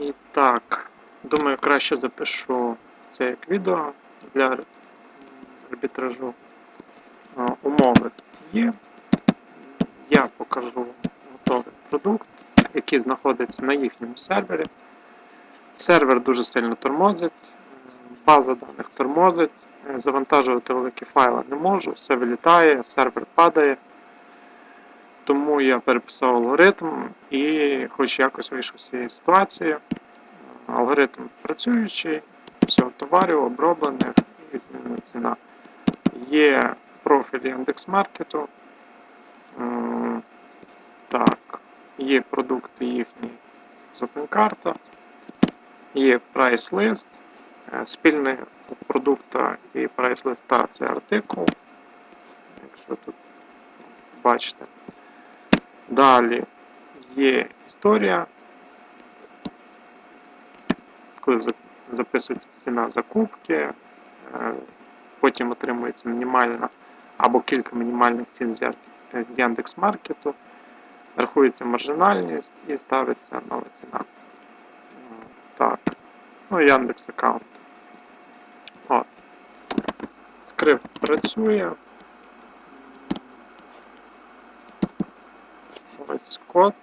І так, думаю, краще запишу це як відео для арбітражу. Умови тут є. Я покажу готовий продукт, який знаходиться на їхньому сервері. Сервер дуже сильно тормозить, база даних тормозить, завантажувати великі файли не можу, все вилітає, сервер падає. Тому я переписав алгоритм і хоч якось вийшов з цієї ситуації. Алгоритм працюючий, всього товарів оброблених і змінена ціна. Є профіль Яндекс.Маркету. Так, є продукти їхні з OpenCart, є прайс-лист. Е, Спільний продукта і прайс-листа це артикул. Якщо тут бачите. Далі є історія, коли записується ціна закупки, е, потім отримується мінімальна або кілька мінімальних цін з Яндекс.Маркету, рахується маржинальність і ставиться нова ціна. Так. Ну, Яндекс аккаунт. От. Скрипт працює. Ось код.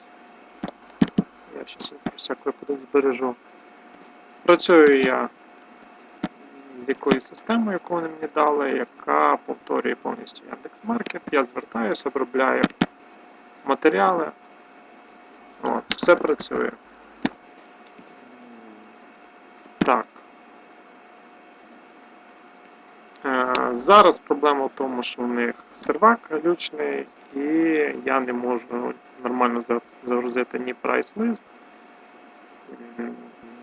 Я зараз про всяк збережу. Працюю я з якоюсь системою, яку вони мені дали, яка повторює повністю Яндекс.Маркет. Я звертаюся, обробляю матеріали. От, все працює. Так. Е, Зараз проблема в тому, що у них сервак глючний, і я не можу нормально загрузити ні прайс-лист,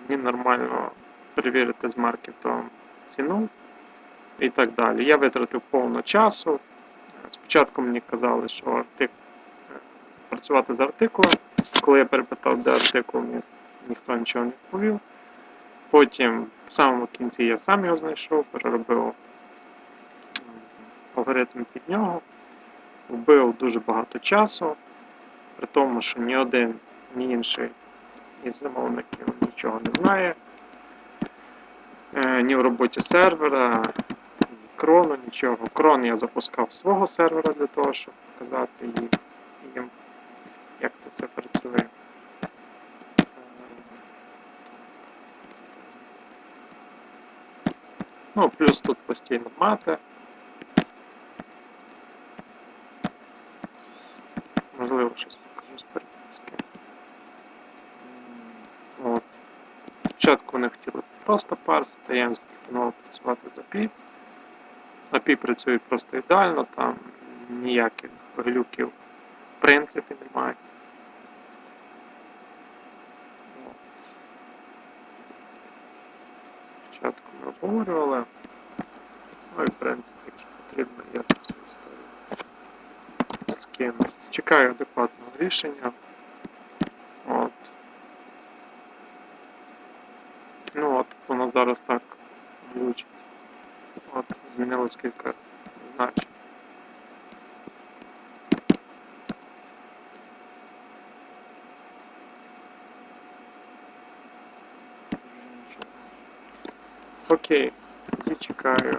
ні нормально перевірити з маркетом ціну і так далі. Я витратив повно часу. Спочатку мені казали, що артик... працювати з артикулом. Коли я перепитав, де артикул, мені ніхто нічого не відповів. Потім в самому кінці я сам його знайшов, переробив алгоритм під нього, вбив дуже багато часу, при тому, що ні один, ні інший із замовників нічого не знає. Е, Ні в роботі сервера, ні крону, нічого. Крон я запускав свого сервера для того, щоб показати їм, як це все працює. Е, Ну, плюс тут постійно мати. Можливо, щось покажу з переписки. Спочатку вони хотіли просто парсити, я їм запропонував працювати з API. API працює просто ідеально, там ніяких глюків в принципі немає. Спочатку ми обговорювали. Ну і в принципі, якщо потрібно, я всю історію скину. Чекаю адекватного рішення. От. Ну от, воно зараз так влучить. От, змінилось кілька значень. Окей, тоді чекаю